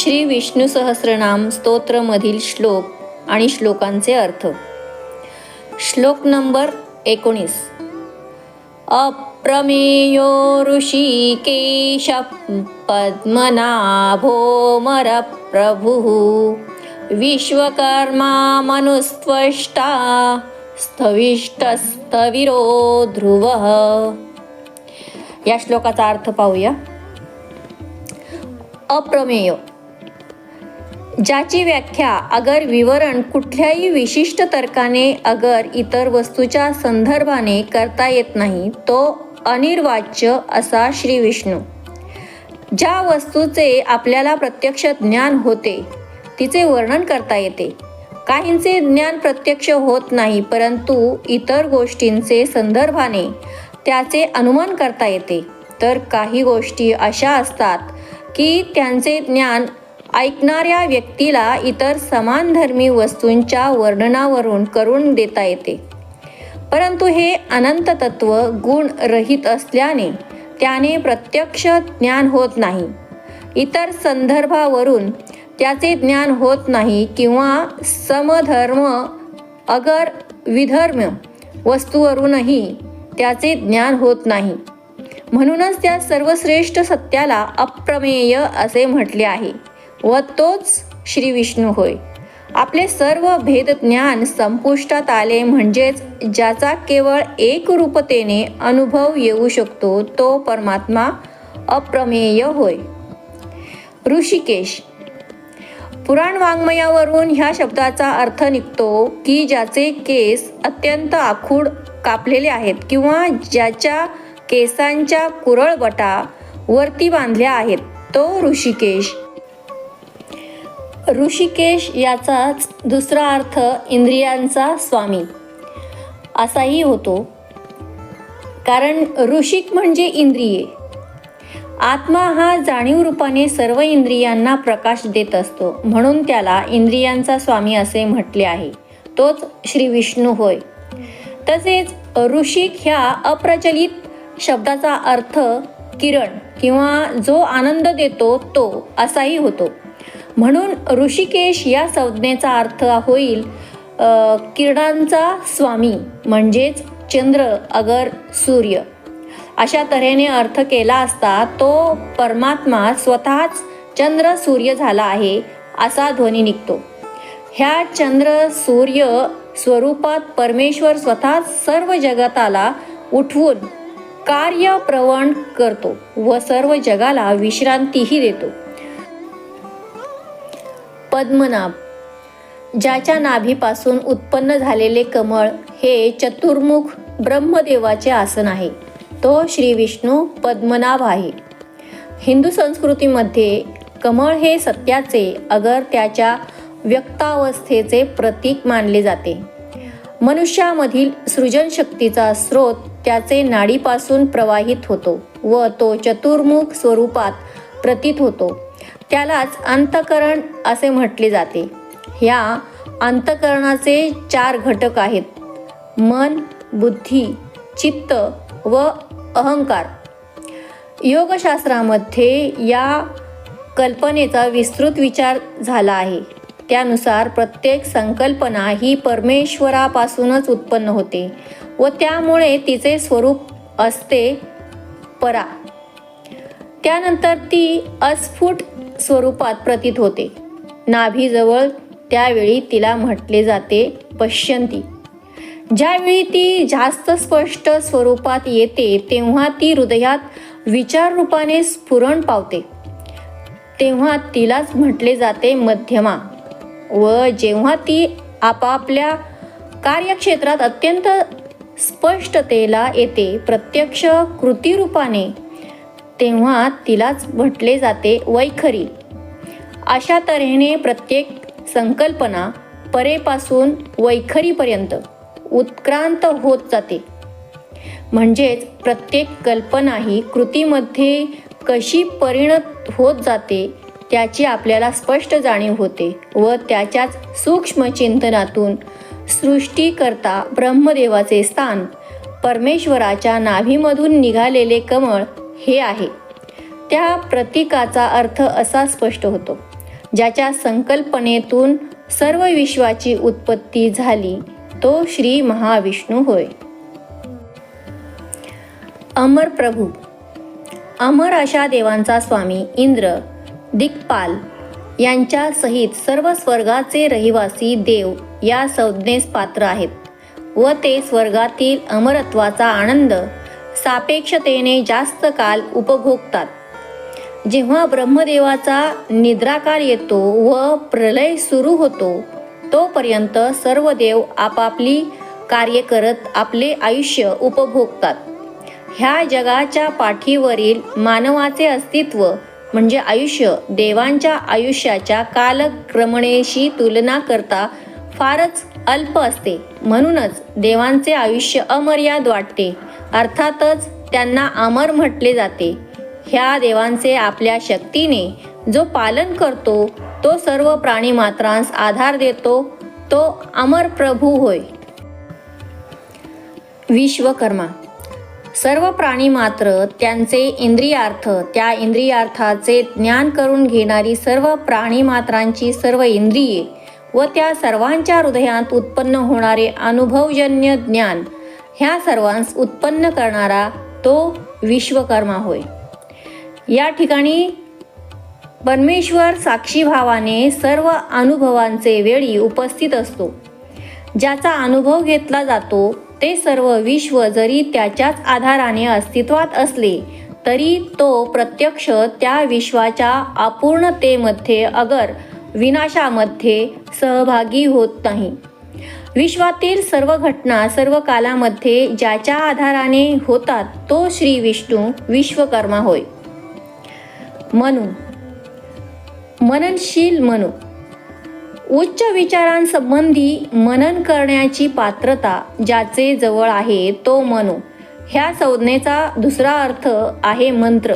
श्री विष्णू सहस्रनाम स्तोत्रमधील श्लोक आणि श्लोकांचे अर्थ. श्लोक नंबर एकोणीस. अप्रमेयो ऋषिकेश पद्मनाभोमरप्रभुः विश्वकर्मा मनुस्त्वष्टा स्थविष्टस्थविरो ध्रुवः या श्लोकाचा अर्थ पाहूया. अप्रमेय. ज्याची व्याख्या अगर विवरण कुठल्याही विशिष्ट तर्काने अगर इतर वस्तूच्या संदर्भाने करता येत नाही तो अनिर्वाच्य असा श्री विष्णू. ज्या वस्तूचे आपल्याला प्रत्यक्ष ज्ञान होते तिचे वर्णन करता येते. काहींचे ज्ञान प्रत्यक्ष होत नाही परंतु इतर गोष्टींचे संदर्भाने त्याचे अनुमान करता येते. तर काही गोष्टी अशा असतात की त्यांचे ज्ञान ऐकणाऱ्या व्यक्तीला इतर समानधर्मी वस्तूंच्या वर्णनावरून करून देता येते. परंतु हे अनंत तत्व गुण रहित असल्याने त्याने प्रत्यक्ष ज्ञान होत नाही. इतर संदर्भावरून त्याचे ज्ञान होत नाही किंवा समधर्म अगर विधर्म वस्तूवरूनही त्याचे ज्ञान होत नाही. म्हणूनच त्या सर्वश्रेष्ठ सत्याला अप्रमेय असे म्हटले आहे. व तोच श्री विष्णू होय. आपले सर्व भेद ज्ञान संपुष्टात आले म्हणजेच ज्याचा केवळ एक रूपतेने अनुभव येऊ शकतो तो परमात्मा अप्रमेय होय. ऋषिकेश. पुराण वाङ्मयावरून ह्या शब्दाचा अर्थ निघतो की ज्याचे केस अत्यंत आखूड कापलेले आहेत किंवा ज्याच्या केसांच्या कुरळ बटा वरती बांधल्या आहेत तो ऋषिकेश. ऋषिकेश याचाच दुसरा अर्थ इंद्रियांचा स्वामी. असाही होतो. कारण ऋषिक म्हणजे इंद्रिये. आत्मा हा जाणीव रूपाने सर्व इंद्रियांना प्रकाश देत असतो. म्हणून त्याला इंद्रियांचा स्वामी असे म्हटले आहे. तोच श्री विष्णू होय. तसेच ऋषिक ह्या अप्रचलित शब्दाचा अर्थ किरण किंवा जो आनंद देतो तो असाही होतो. म्हणून ऋषिकेश या संज्ञेचा अर्थ होईल किरणांचा स्वामी म्हणजेच चंद्र अगर सूर्य. अशा तऱ्हेने अर्थ केला असता तो परमात्मा स्वतःच चंद्र सूर्य झाला आहे असा ध्वनी निघतो. ह्या चंद्र सूर्य स्वरूपात परमेश्वर स्वतः सर्व जगताला उठवून कार्य प्रवण करतो व सर्व जगाला विश्रांतीही देतो. पद्मनाभ. ज्याच्या नाभीपासून उत्पन्न झालेले कमळ हे चतुर्मुख ब्रह्मदेवाचे आसन आहे. तो श्री विष्णू पद्मनाभ आहे. हिंदू संस्कृतीमध्ये कमळ हे सत्याचे अगर त्याच्या व्यक्तावस्थेचे प्रतीक मानले जाते. मनुष्यामधील सृजनशक्तीचा स्रोत त्याचे नाडीपासून प्रवाहित होतो व तो चतुर्मुख स्वरूपात प्रतीत होतो. त्यालाच अंतकरण असे म्हटले जाते. ह्या अंतकरणाचे चार घटक आहेत. मन बुद्धी चित्त व अहंकार. योगशास्त्रामध्ये या कल्पनेचा विस्तृत विचार झाला आहे. त्यानुसार प्रत्येक संकल्पना ही परमेश्वरापासूनच उत्पन्न होते व त्यामुळे तिचे स्वरूप असते परा. त्यानंतर ती अस्फुट स्वरूपात प्रतीत होते. नाभीजवळ त्यावेळी तिला म्हटले जाते पश्यंती. ज्यावेळी ती जास्त स्पष्ट स्वरूपात येते तेव्हा ती हृदयात विचार रूपाने स्फुरण पावते. तेव्हा तिलाच म्हटले जाते मध्यमा. व जेव्हा ती आपापल्या कार्यक्षेत्रात अत्यंत स्पष्टतेला येते प्रत्यक्ष कृतीरूपाने तेव्हा तिलाच म्हटले जाते वैखरी. अशा तऱ्हेने प्रत्येक संकल्पना परेपासून वैखरीपर्यंत उत्क्रांत होत जाते. म्हणजेच प्रत्येक कल्पना ही कृतीमध्ये कशी परिणत होत जाते त्याची आपल्याला स्पष्ट जाणीव होते व त्याच्याच सूक्ष्म चिंतनातून सृष्टीकर्ता ब्रह्मदेवाचे स्थान परमेश्वराच्या नाभीमधून निघालेले कमळ हे आहे. त्या प्रतीकाचा अर्थ असा स्पष्ट होतो. ज्याच्या संकल्पनेतून सर्व विश्वाची उत्पत्ती झाली तो श्री महाविष्णू होय. अमर प्रभू. अमर अशा देवांचा स्वामी इंद्र दिक्पाल यांच्या सहित सर्व स्वर्गाचे रहिवासी देव या संज्ञेस पात्र आहेत व ते स्वर्गातील अमरत्वाचा आनंद सापेक्षतेने जास्त काल उपभोगतात. जेव्हा ब्रह्मदेवाचा निद्राकाल येतो व प्रलय सुरू होतो तोपर्यंत सर्व देव आपापली कार्य करत आपले आयुष्य उपभोगतात. ह्या जगाच्या पाठीवरील मानवाचे अस्तित्व म्हणजे आयुष्य देवांच्या आयुष्याच्या कालक्रमणेशी तुलना करता फारच अल्प असते. म्हणूनच देवांचे आयुष्य अमर्याद वाटते. अर्थातच त्यांना अमर म्हटले जाते. ह्या देवांचे आपल्या शक्तीने जो पालन करतो तो सर्व प्राणीमात्रांस आधार देतो तो अमर प्रभू होय. विश्वकर्मा सर्व प्राणी मात्र त्यांचे इंद्रियार्थ त्या इंद्रियार्थाचे ज्ञान करून घेणारी सर्व प्राणी मात्रांची सर्व इंद्रिये व त्या सर्वांच्या हृदयात उत्पन्न होणारे अनुभवजन्य ज्ञान ह्या सर्वांस उत्पन्न करणारा तो विश्वकर्मा होय. या ठिकाणी परमेश्वर साक्षीभावाने सर्व अनुभवांचे वेळी उपस्थित असतो. ज्याचा अनुभव घेतला जातो ते सर्व विश्व जरी त्याच्याच आधाराने अस्तित्वात असले तरी तो प्रत्यक्ष त्या विश्वाच्या अपूर्णतेमध्ये अगर विनाशामध्ये सहभागी होत नाही. विश्वातील सर्व घटना सर्व कालामध्ये ज्याच्या आधाराने होतात तो श्री विष्णू विश्वकर्मा होय. मनु. मननशील मनू. उच्च विचारांसंबंधी मनन करण्याची पात्रता ज्याचे जवळ आहे तो मनू. ह्या संज्ञेचा दुसरा अर्थ आहे मंत्र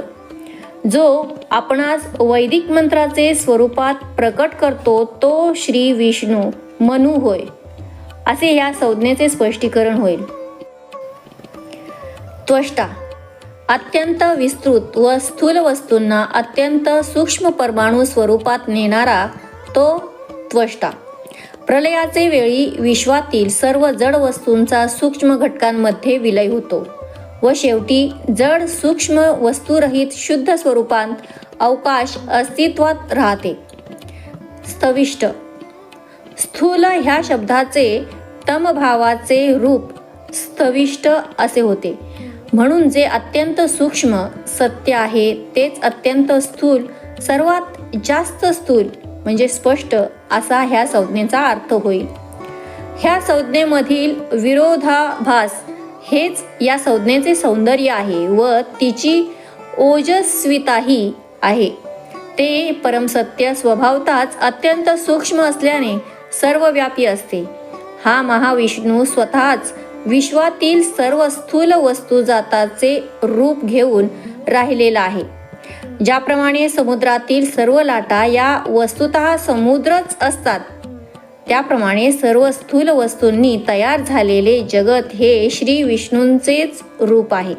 जो आपणास वैदिक मंत्राचे स्वरूपात प्रकट करतो तो श्री विष्णू मनू होय. असे या संज्ञेचे स्पष्टीकरण होईल. त्वष्टा. अत्यंत विस्तृत व स्थूल वस्तूंना अत्यंत सूक्ष्म परमाणू स्वरूपात नेणारा तो त्वष्टा. प्रलयाचे वेळी विश्वातील सर्व जड वस्तूंचा सूक्ष्म घटकांमध्ये विलय होतो व शेवटी जड सूक्ष्म वस्तुरहित शुद्ध स्वरूपात अवकाश अस्तित्वात राहते. स्थविष्ट स्थूल ह्या शब्दाचे तमभावाचे रूप स्थविष्ट असे होते. म्हणून जे अत्यंत सूक्ष्म सत्य आहे तेच अत्यंत स्थूल सर्वात जास्त स्थूल म्हणजे स्पष्ट असा ह्या संज्ञेचा अर्थ होईल. ह्या संज्ञेमधील विरोधाभास हेच या संज्ञेचे सौंदर्य आहे व तिची ओजस्विताही आहे. ते परमसत्य स्वभावताच अत्यंत सूक्ष्म असल्याने सर्वव्यापी असते. हा महाविष्णू स्वतःच विश्वातील सर्व स्थूल वस्तू जाताचे रूप घेऊन राहिलेला आहे. ज्याप्रमाणे समुद्रातील सर्व लाटा या वस्तुत समुद्रच असतात त्याप्रमाणे सर्व स्थूल वस्तूंनी तयार झालेले जगत हे श्री विष्णूंचेच रूप आहे.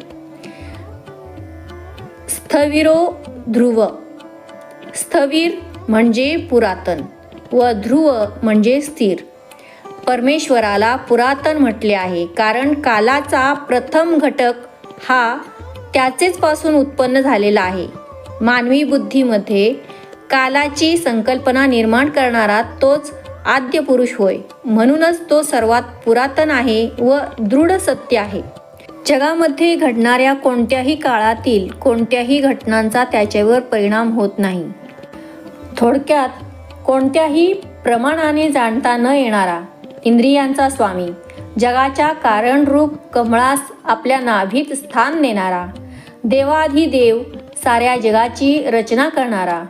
स्थविरो ध्रुव. स्थवीर म्हणजे पुरातन. व ध्रुव म्हणजे स्थिर. परमेश्वराला पुरातन म्हटले आहे कारण कालाचा प्रथम घटक हा त्याचेच पासून उत्पन्न झालेला आहे. मानवी बुद्धीमध्ये कालाची संकल्पना निर्माण करणारा तोच आद्य पुरुष होय म्हणूनच तो सर्वात पुरातन आहे व दृढ सत्य आहे. जगामध्ये घडणाऱ्या कोणत्याही काळातील कोणत्याही घटनांचा त्याच्यावर परिणाम होत नाही. थोडक्यात कोणत्याही प्रमाणाने जाणता न येणारा इंद्रियांचा स्वामी जगाच्या कारणरूप कमळास आपल्या नाभीत स्थान देणारा देवाधिदेव साऱ्या जगाची रचना करणारा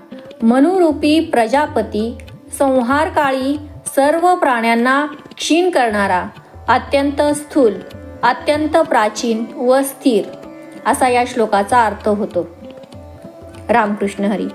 मनुरूपी प्रजापती संहारकाळी सर्व प्राण्यांना क्षीण करणारा अत्यंत स्थूल अत्यंत प्राचीन व स्थिर असा या श्लोकाचा अर्थ होतो. रामकृष्ण हरी.